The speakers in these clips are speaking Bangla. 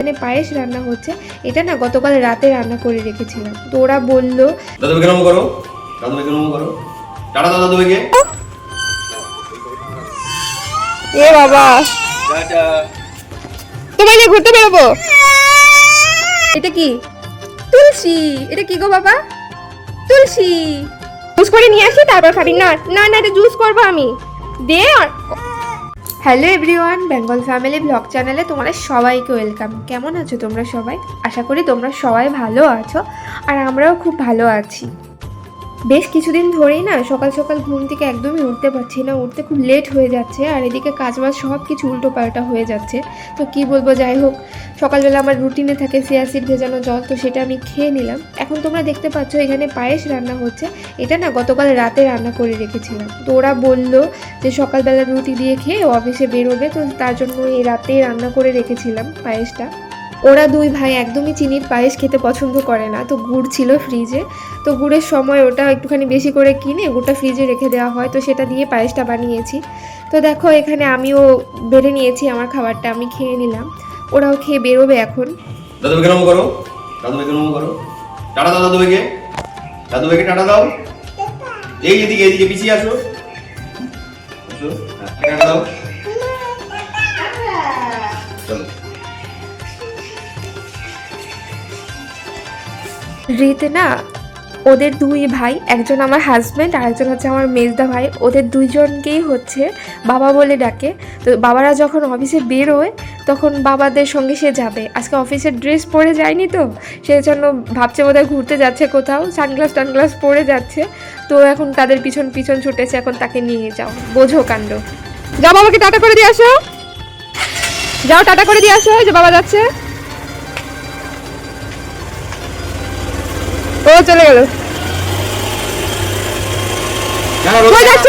এখানে পায়েস রান্না হচ্ছে। এটা না গতকাল রাতে রান্না করে রেখেছিলাম। তো ওরা বলল করো। করো। টাটা দাদু এ বাবা। টাটা। তোমায় নিয়ে ঘুরতে বেরোবো? এটা কি? তুলসী। এটা কি গো বাবা? তুলসী। জুস করে নিয়ে আসি তারপর খাবি। না না না এটা জুস করব আমি। দে hello everyone Bengal family vlog চ্যানেলে তোমাদের সবাইকে ওয়েলকাম কেমন আছো তোমরা সবাই? আশা করি তোমরা সবাই ভালো আছো, আর আমরাও খুব ভালো আছি। বেশ কিছুদিন ধরেই না সকাল সকাল ঘুম থেকে একদমই উঠতে পারছি না, উঠতে খুব লেট হয়ে যাচ্ছে আর এদিকে কাজ কাজবাজ সব কিছু উল্টো পাল্টা হয়ে যাচ্ছে। তো কি বলব, যাই হোক, সকালবেলা আমার রুটিনে থাকে সিয়াসিড ভেজানো জল, তো সেটা আমি খেয়ে নিলাম। এখন তোমরা দেখতে পাচ্ছ এখানে পায়েস রান্না হচ্ছে। এটা না গতকাল রাতে রান্না করে রেখেছিলাম। তো ওরা বলল যে সকালবেলা রুটি দিয়ে খেয়ে অফিসে বেরোবে, তো তার জন্য এই রাতে রান্না করে রেখেছিলাম পায়েসটা। ওরা দুই ভাই একদমই চিনির পায়েস খেতে পছন্দ করে না। তো গুড় ছিল ফ্রিজে তো গুড়ের সময় ওটা একটুখানি বেশি করে কিনে গুড়টা ফ্রিজে রেখে দেওয়া হয়। তো সেটা দিয়ে পায়েসটা বানিয়েছি। তো দেখো এখানে আমিও বেড়ে নিয়েছি আমার খাবারটা আমি খেয়ে নিলাম। ওরাও খেয়ে বেরোবে এখন। দাদু নমো করো। করো। টাটা দাদু ভাইকে টাটা দাও। এই এদিকে এদিকে পিছিয়ে আসো। আসো। হ্যাঁ, টাটা দাও। রীতে না, ওদের দুই ভাই, একজন আমার হাজব্যান্ড আর একজন হচ্ছে আমার মেজদা ভাই, ওদের দুইজনকেই হচ্ছে বাবা বলে ডাকে। তো বাবারা যখন অফিসে বেরোয়, তখন বাবাদের সঙ্গে সে যাবে। আজকে অফিসের ড্রেস পরে যায়নি তো, সেই জন্য ভাবছে বোধহয় ঘুরতে যাচ্ছে কোথাও সানগ্লাস টানগ্লাস পরে যাচ্ছে। তো এখন তাদের পিছন পিছন ছুটেছে, এখন তাকে নিয়ে যাও। বোঝো কাণ্ড। যাও বাবাকে টাটা করে দিয়ে আসো। যাও টাটা করে দিয়ে আসো যে বাবা যাচ্ছে। ও চলে গেল। কই না। যাচ্ছ?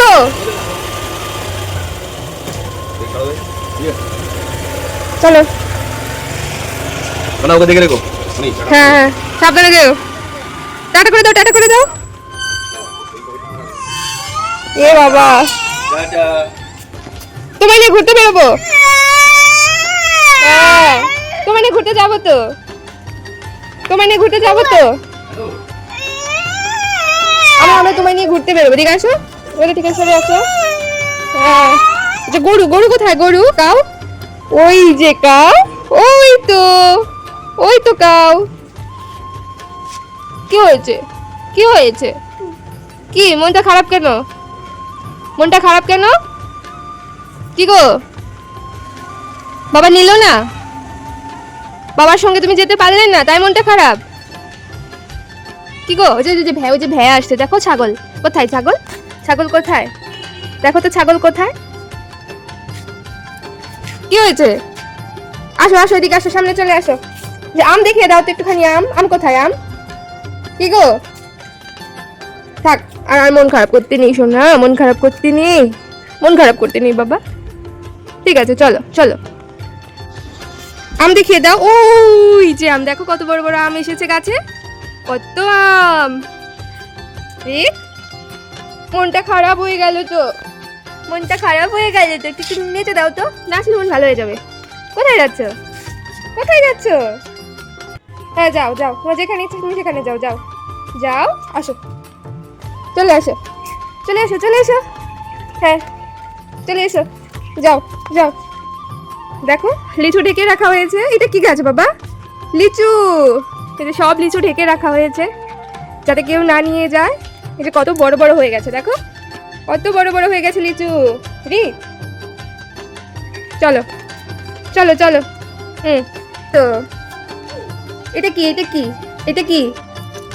চলো। না ওকে দেখে রেখো। হ্যাঁ হ্যাঁ সাবধানে যেও। টাটা করে দাও টাটা করে দাও। এ বাবা। তোমায় নিয়ে ঘুরতে বেরোবো? হ্যাঁ তোমায় নিয়ে ঘুরতে যাব তো। তোমায় নিয়ে ঘুরতে যাব তো? আমরা আমরা তোমায় নিয়ে ঘুরতে বেরোবো, ঠিক আছে? ওটা ঠিক আছে আসো হ্যাঁ। যে গরু গরু কোথায়? গরু, কাউ? ওই যে কাউ, ওই তো ওই তো কাউ। কি হয়েছে? কি হয়েছে? কি, মনটা খারাপ কেন? মনটা খারাপ কেন? কি গো? বাবা নিল না? বাবার সঙ্গে তুমি যেতে পারলে না, তাই মনটা খারাপ? কি গো? ওই যে ভ্যা, ওই যে ভ্যা আসছে। দেখো ছাগল। কোথায় ছাগল? ছাগল কোথায়? দেখো তো ছাগল কোথায়। কি হয়েছে? আসো আসো এদিকে আসো, সামনে চলে আসো। যে আম দেখিয়ে দাও তো একটুখানি আম। আম কোথায় আম? কি গো? থাক, আর আর মন খারাপ করতে নেই, শোনা মন খারাপ করতে নেই। মন খারাপ করতে নেই, বাবা। ঠিক আছে, চলো চলো। আম দেখিয়ে দাও। ওই যে আম, দেখো কত বড় বড় আম এসেছে গাছে। কত আম এ মনটা খারাপ হয়ে গেল তো। মনটা খারাপ হয়ে গেল তো, একটু নেচে দাও তো নাচলে মন ভালো হয়ে যাবে। কোথায় যাচ্ছ? কোথায় যাচ্ছ? হ্যাঁ যাও যাও, তোমার যেখানে ইচ্ছে তুমি সেখানে যাও যাও। যাও, আসো। চলে আসো, চলে এসো চলে এসো হ্যাঁ চলে এসো। যাও যাও। দেখো, লিচু ঢেকে রাখা হয়েছে। এটা কি গাছ বাবা? লিচু। এটা সব লিচু ঢেকে রাখা হয়েছে, যাতে কেউ না নিয়ে যায়। এই যে কত বড় বড় হয়ে গেছে, দেখো। কত বড় বড় হয়ে গেছে লিচু। রি। চলো চলো চলো। হুম। তো, এটা কি এটা কি? এটা কি?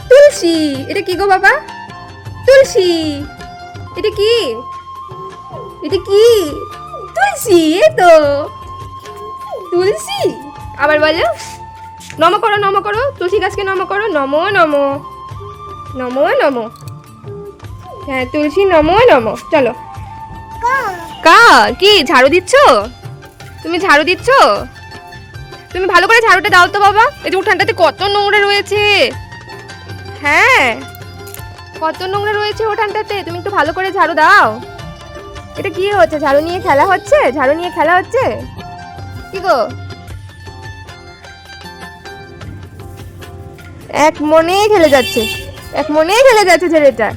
তুলসী। এটা কি গো বাবা? তুলসী। এটা কি? এটা কি? তুলসী এ তো। তুলসী? আবার বলো। নম করো নম করো। তুলসী গাছকে নম করো, নমো নমো। নমো নমো। হ্যাঁ তুলসী, নমো নমো। চলো। কা, কি, ঝাড়ু দিচ্ছ? তুমি ঝাড়ু দিচ্ছ? তুমি ভালো করে ঝাড়ুটা দাও তো বাবা। এই যে উঠানটাতে কত নোংরা রয়েছে। হ্যাঁ কত নোংরা রয়েছে উঠানটাতে। তুমি একটু ভালো করে ঝাড়ু দাও। এটা কি হচ্ছে? ঝাড়ু নিয়ে খেলা হচ্ছে? ঝাড়ু নিয়ে খেলা হচ্ছে? কি গো? এক মনে খেলে যাচ্ছে। এক মনে খেলে যাচ্ছে ছেলেটা।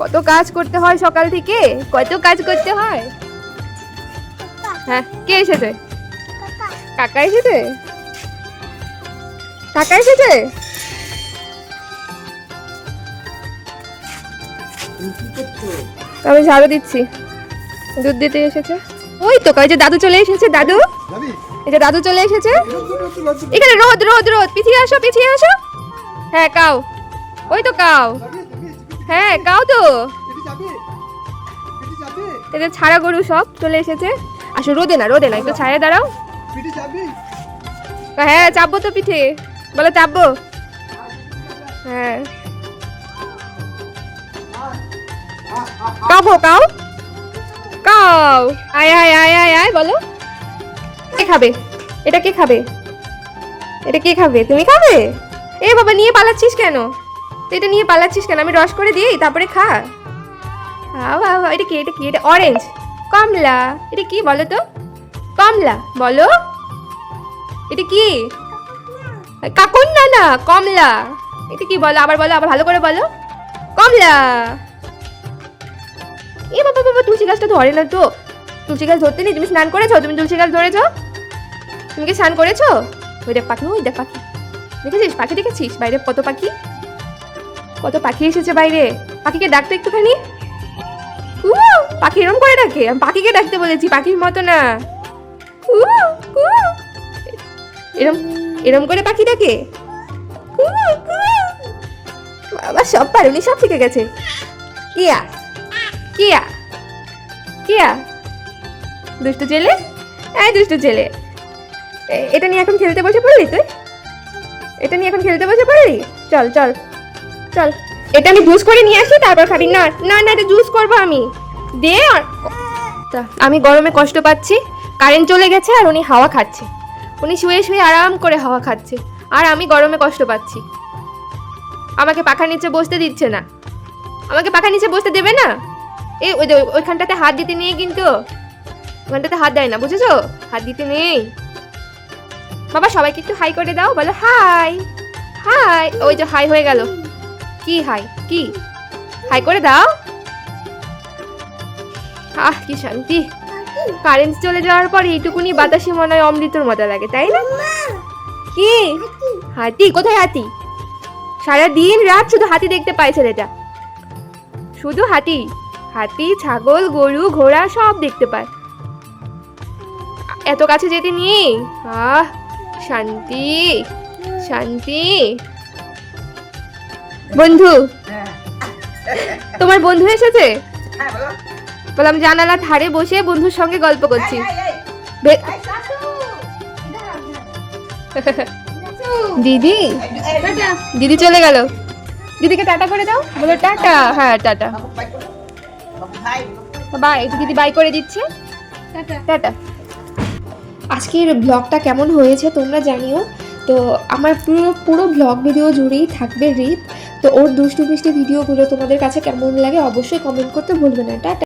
কত কাজ করতে হয় সকাল থেকে? কত কাজ করতে হয়? হ্যাঁ কে এসেছে? কাকা এসেছে? কাকা এসেছে? আমি ঝাড়ু দিচ্ছি। দুধ দিতে এসেছে। ওই তো, কয় যে দাদু চলে এসেছে দাদু এই দাদু চলে এসেছে। এখানে রোদ রোদ রোদ। পিছিয়ে আসো পিছিয়ে আসো। হ্যাঁ কাও। ওই তো কাও। হ্যাঁ কাও তো? এদের ছাড়া গরু সব চলে এসেছে। আসো, রোদে না রোদে না, একটু ছায়া দাঁড়াও। হ্যাঁ চাপবো তো পিঠে। বলো, চাপবো? হ্যাঁ। কাবো কাও। কাও। আয় আয় আয় আয় আয়, বলো। কে খাবে? এটা কে খাবে? এটা কে খাবে? তুমি খাবে? এ বাবা, নিয়ে পালাচ্ছিস কেন? তো এটা নিয়ে পালাচ্ছিস কেন? আমি রস করে দিই, তারপরে খা। বাবা এটা কি? এটা কি? এটা অরেঞ্জ কমলা। এটা কি বলো তো? কমলা। বলো। এটা কি? কাকুন না না কমলা। এটা কি বলো? আবার বলো, আবার ভালো করে বলো। কমলা। এ বাবা বাবা, তুলসী গাছটা ধরে না তো। তুলসী গাছ ধরতে নেই? তুমি স্নান করেছ? তুমি তুলসী গাছ ধরেছো? তুমি কি স্নান করেছ? ওই দেখ পাখি, ওই দেখ পাখি। দেখেছিস? পাখি দেখেছিস? বাইরে কত পাখি? কত পাখি এসেছে বাইরে? পাখিকে ডাকতো একটুখানি? পাখি এরম করে ডাকে। আমি পাখিকে ডাকতে বলেছি, পাখির মতো না। এরম এরম করে পাখি ডাকে। বাবা, সব পারুনি, সব শিখে গেছে। কিয়া? কিয়া? কিয়া? দুষ্টু ছেলে? এই দুষ্টু ছেলে। এটা নিয়ে এখন খেলতে বসে পড়লি তুই? এটা নিয়ে এখন খেলতে বসে পড়লি? চল চল চল। এটা আমি জুস করে নিয়ে আসি, তারপর খাবি। না না না, এটা জুস করব আমি। দে আমি গরমে কষ্ট পাচ্ছি। কারেন্ট চলে গেছে আর উনি হাওয়া খাচ্ছে। উনি শুয়ে শুয়ে আরাম করে হাওয়া খাচ্ছে। আর আমি গরমে কষ্ট পাচ্ছি। আমাকে পাখার নিচে বসতে দিচ্ছে না। আমাকে পাখার নিচে বসতে দেবে না? এই ওই ওইখানটাতে হাত দিতে নেই কিন্তু। ওখানটাতে হাত দেয় না, বুঝেছ? হাত দিতে নেই। বাবা, সবাইকে একটু হাই করে দাও, বলো হাই হাই ওই যে হাই হয়ে গেল। কি হাই কি? হাই করে দাও। আহ, কি শান্তি। কারেন্ট চলে যাওয়ার পর এইটুকুনি বাতাসি মনে হয় অমৃতর মতো লাগে, তাই না? কি? হাতি? কোথায় হাতি? সারা দিন রাত শুধু হাতি দেখতে পায় ছেলেটা। শুধু হাতি? হাতি, ছাগল, গরু, ঘোড়া সব দেখতে পায়। এত কাছে যেতে নেই? আহ শান্তি শান্তি বন্ধু তোমার বন্ধু এসেছে বললাম জানালা ধারে বসে বন্ধুর সঙ্গে গল্প করছি দিদি দিদি চলে গেল দিদিকে টাটা করে দাও বলো টাটা হ্যাঁ টাটা বাই দিদি বাই করে দিচ্ছে টাটা আজকের ব্লগটা কেমন হয়েছে তোমরা জানিও। তো আমার পুরো পুরো ব্লগ ভিডিও জুড়েই থাকবে রিপ তো ওর দুষ্টু মিষ্টি ভিডিওগুলো তোমাদের কাছে কেমন লাগে অবশ্যই কমেন্ট করতে ভুলবে না। টাটা।